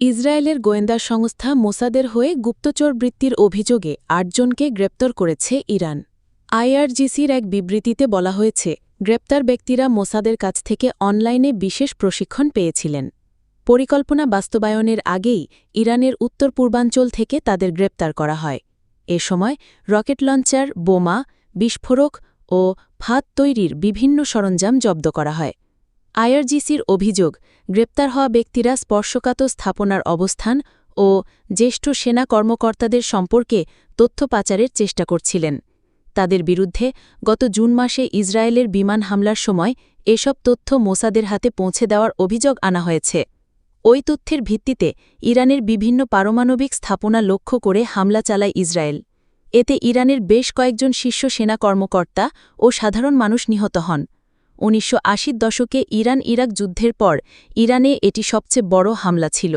ইসরায়েলের গোয়েন্দা সংস্থা মোসাদের হয়ে গুপ্তচর বৃত্তির অভিযোগে আটজনকে গ্রেপ্তার করেছে ইরান। আইআরজিসির এক বিবৃতিতে বলা হয়েছে, গ্রেপ্তার ব্যক্তিরা মোসাদের কাছ থেকে অনলাইনে বিশেষ প্রশিক্ষণ পেয়েছিলেন। পরিকল্পনা বাস্তবায়নের আগেই ইরানের উত্তর পূর্বাঞ্চল থেকে তাদের গ্রেপ্তার করা হয়। এ সময় রকেট লঞ্চার, বোমা, বিস্ফোরক ও ফাঁদ তৈরির বিভিন্ন সরঞ্জাম জব্দ করা হয়। আইআরজিসির অভিযোগ, গ্রেপ্তার হওয়া ব্যক্তিরা স্পর্শকাতর স্থাপনার অবস্থান ও জ্যেষ্ঠ সেনা কর্মকর্তাদের সম্পর্কে তথ্য পাচারের চেষ্টা করছিলেন। তাদের বিরুদ্ধে গত জুন মাসে ইসরায়েলের বিমান হামলার সময় এসব তথ্য মোসাদের হাতে পৌঁছে দেওয়ার অভিযোগ আনা হয়েছে। ওই তথ্যের ভিত্তিতে ইরানের বিভিন্ন পারমাণবিক স্থাপনা লক্ষ্য করে হামলা চালায় ইসরায়েল। এতে ইরানের বেশ কয়েকজন শীর্ষ সেনা কর্মকর্তা ও সাধারণ মানুষ নিহত হন। উনিশশো দশকে ইরান ইরাক যুদ্ধের পর ইরানে এটি সবচেয়ে বড় হামলা ছিল।